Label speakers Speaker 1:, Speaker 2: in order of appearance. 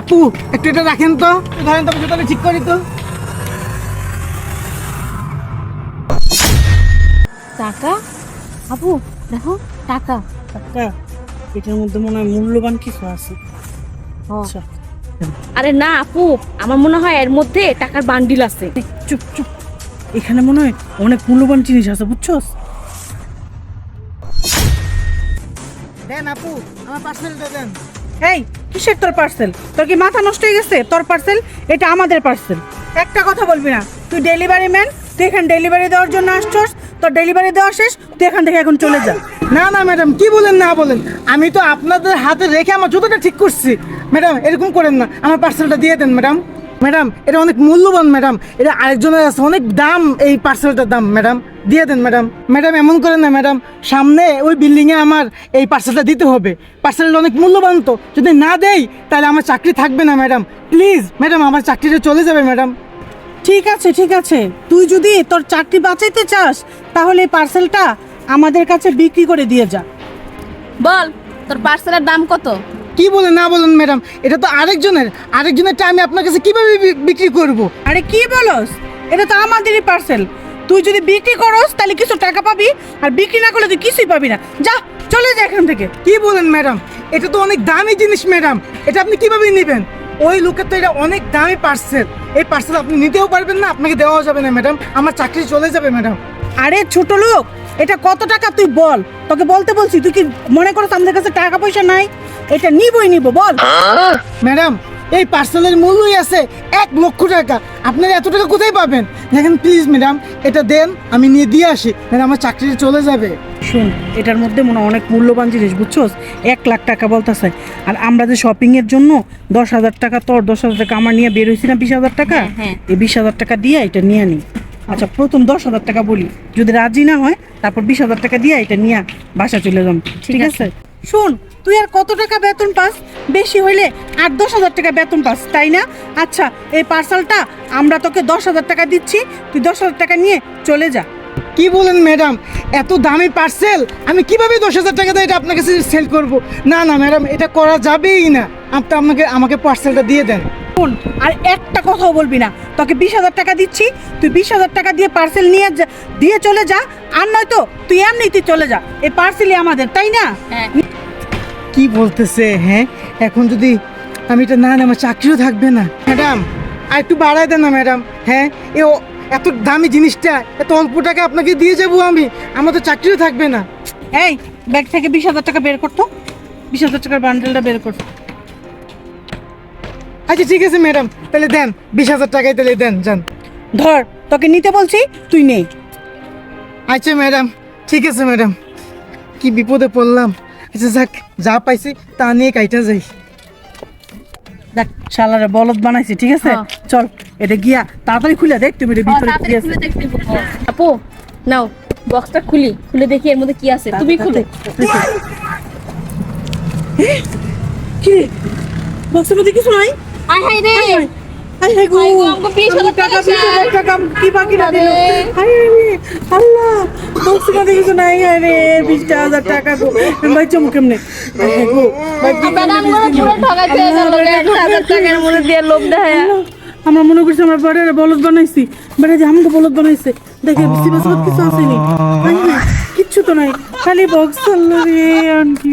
Speaker 1: আপু একটু এটা রাখেন তো। ধরেন তো জুতাটা ঠিক করি তো।
Speaker 2: টাকা? আপু দেখো টাকা।
Speaker 1: টাকা? এটার মধ্যে মনে হয় মূল্যবান কিছু আছে। আচ্ছা।
Speaker 2: আরে না আপু আমার মনে হয় এর মধ্যে টাকার বান্ডিল আছে।
Speaker 1: চুপ চুপ। এখানে মনে হয় অনেক মূল্যবান জিনিস আছে বুঝছস? দেন আপু আমার পার্সেলটা দেন।
Speaker 3: এই কিসের তোর পার্সেল তোর কি মাথা নষ্ট হয়ে গেছে? তোর পার্সেল এটা আমাদের পার্সেল একটা কথা বলবি না। তুই ডেলিভারি ম্যান তুই এখানে ডেলিভারি দেওয়ার জন্য আসছস, তোর ডেলিভারি দেওয়া শেষ, তুই এখান থেকে এখন চলে যা।
Speaker 1: না না ম্যাডাম কি বলেন, না বলেন? আমি তো আপনাদের হাতে রেখে আমার জুতোটা ঠিক করছি। ম্যাডাম এরকম করেন না। আমার পার্সেলটা দিয়ে দেন ম্যাডাম ম্যাডাম এটা অনেক মূল্যবান ম্যাডাম এটা আরেকজনের আছে অনেক দাম, এই পার্সেলটার দাম ম্যাডাম দিয়ে দেন ম্যাডাম ম্যাডাম এমন করেন না ম্যাডাম সামনে ওই বিল্ডিংয়ে আমার এই পার্সেলটা দিতে হবে। পার্সেলটা অনেক মূল্যবান তো। যদি না দেই তাহলে আমার চাকরি থাকবে না ম্যাডাম প্লিজ ম্যাডাম আমার চাকরিটা চলে যাবে ম্যাডাম
Speaker 3: ঠিক আছে ঠিক আছে। তুই যদি তোর চাকরি বাঁচাইতে চাস তাহলে এই পার্সেলটা আমাদের কাছে বিক্রি করে দিয়ে যা।
Speaker 2: বল তোর পার্সেলের দাম কত?
Speaker 1: কি বলেন না বলেন ম্যাডাম এটা তো আরেকজনের। আরেকজনেরটা আমি আপনার কাছে কীভাবে বি- বিক্রি করব?
Speaker 3: আরে কি বলস? এটা তো আমাদেরই পার্সেল তুই যদি বিক্রি করস তাহলে কিছু টাকা পাবি আর বিক্রি না করলে তুই কিছুই পাবি না। যা চলে যা এখান থেকে।
Speaker 1: কি বলেন ম্যাডাম? এটা তো অনেক দামি জিনিস ম্যাডাম। এটা আপনি কীভাবে নেবেন? ওই লোকের তো এটা অনেক দামি পার্সেল এই পার্সেল আপনি নিতেও পারবেন না আপনাকে দেওয়া যাবে না ম্যাডাম। আমার চাকরি চলে যাবে ম্যাডাম।
Speaker 3: আরে ছোট লোক এটা কত টাকা তুই বল? তোকে বলতে বলছি তুই কি মনে করছ আমাদের কাছে টাকা পয়সা নাই? এটা নিবই নিব বল।
Speaker 1: ম্যাডাম এই পার্সেলের মূল্যই আছে এক লক্ষ টাকা। আপনারা এত টাকা কোথায় পাবেন? দেখেন প্লিজ ম্যাডাম এটা দেন আমি নিয়ে দিয়ে আসি। ম্যাডাম আমার চাকরি চলে যাবে।
Speaker 3: শুন এটার মধ্যে মনে হয় অনেক মূল্যবান জিনিস বুঝছোস? এক লাখ টাকা বলতেছে। আর আমরা যে শপিং এর জন্য দশ হাজার টাকা তোর দশ হাজার টাকা আমার নিয়ে বের হয়েছি না বিশ হাজার টাকা?
Speaker 2: হ্যাঁ, হ্যাঁ।
Speaker 3: এই বিশ হাজার টাকা দিয়ে এটা নিয়ে নি আচ্ছা প্রথম দশ হাজার টাকা বলি। যদি রাজি না হয় তারপর বিশ হাজার টাকা দিয়ে এটা নিয়ে বাসা চলে যাম ঠিক আছে? শুন তুই আর কত টাকা বেতন পাস? বেশি হইলে আট দশ হাজার টাকা বেতন পাস তাই না? আচ্ছা এই পার্সেলটা আমরা তোকে দশ হাজার টাকা দিচ্ছি তুই দশ হাজার টাকা নিয়ে চলে যা।
Speaker 1: কি বলেন ম্যাডাম? এত দামি পার্সেল? আমি কীভাবে দশ হাজার টাকা দিয়ে এটা আপনার কাছে সেল করব? না না ম্যাডাম এটা করা যাবেই না। আপনি আপনাকে আমাকে পার্সেলটা দিয়ে দেন।
Speaker 3: শোন আর একটা কথাও বলবি না। তোকে বিশ হাজার টাকা দিচ্ছি তুই বিশ হাজার টাকা দিয়ে পার্সেল নিয়ে যা- দিয়ে চলে যা। আর নয়তো তুই এমনিতেই চলে যা। এই পার্সেলই আমাদের তাই না?
Speaker 2: হ্যাঁ।
Speaker 1: কি বলতেছে হ্যাঁ? এখন যদি আমি এটা না আমার চাকরিও থাকবে না। ম্যাডাম আর একটু বাড়ায় দেন না ম্যাডাম। হ্যাঁ এ এত দামি জিনিসটা এত অল্প টাকা আপনাকে দিয়ে যাব আমি আমার তো চাকরিও থাকবে না।
Speaker 3: এই ব্যাগ থেকে বিশ হাজার টাকা বের করতো। বিশ হাজার টাকার বান্ডেলটা বের কর
Speaker 1: আচ্ছা ঠিক আছে ম্যাডাম তাহলে দেন বিশ হাজার টাকায় তাহলে দেন যান।
Speaker 3: ধর তোকে নিতে বলছি তুই নেই
Speaker 1: আচ্ছা ম্যাডাম ঠিক আছে ম্যাডাম। কি বিপদে পড়লাম। আচ্ছা যাক যা পাইছি তা নিয়ে কাইটা যাই।
Speaker 3: দেখ শালারে বলদ বানাইছি ঠিক আছে?
Speaker 2: হ্যাঁ।
Speaker 3: চল এটা গিয়া তাড়াতাড়ি খুলে দেখ তুমি এটা ভিতরে কি আছে।
Speaker 2: আপু নাও বক্সটা খুলি খুলে দেখি এর মধ্যে কি আছে। তুমি খুলে।
Speaker 3: কি বক্সের মধ্যে কিছু নাই?
Speaker 2: আয় হাই রে।
Speaker 3: হাই হাই গো।
Speaker 2: হাই গো, আমাকে 20,000 টাকা
Speaker 3: বিশ হাজার টাকা কি বাকি না দিল?
Speaker 2: আরে।
Speaker 3: হাই রে আল্লাহ কিছু নাই রে হাজার টাকা গো। ভাই চমু কেমনে? আমরা মনে করছি আমরা বাড়ির বলদ বানাইছি। বাড়ি যে আমাকে বলদ বানাইছে। দেখে সিবাস কিছু আসেনি কিচ্ছু তো নাই। খালি বক্স রে আন্টি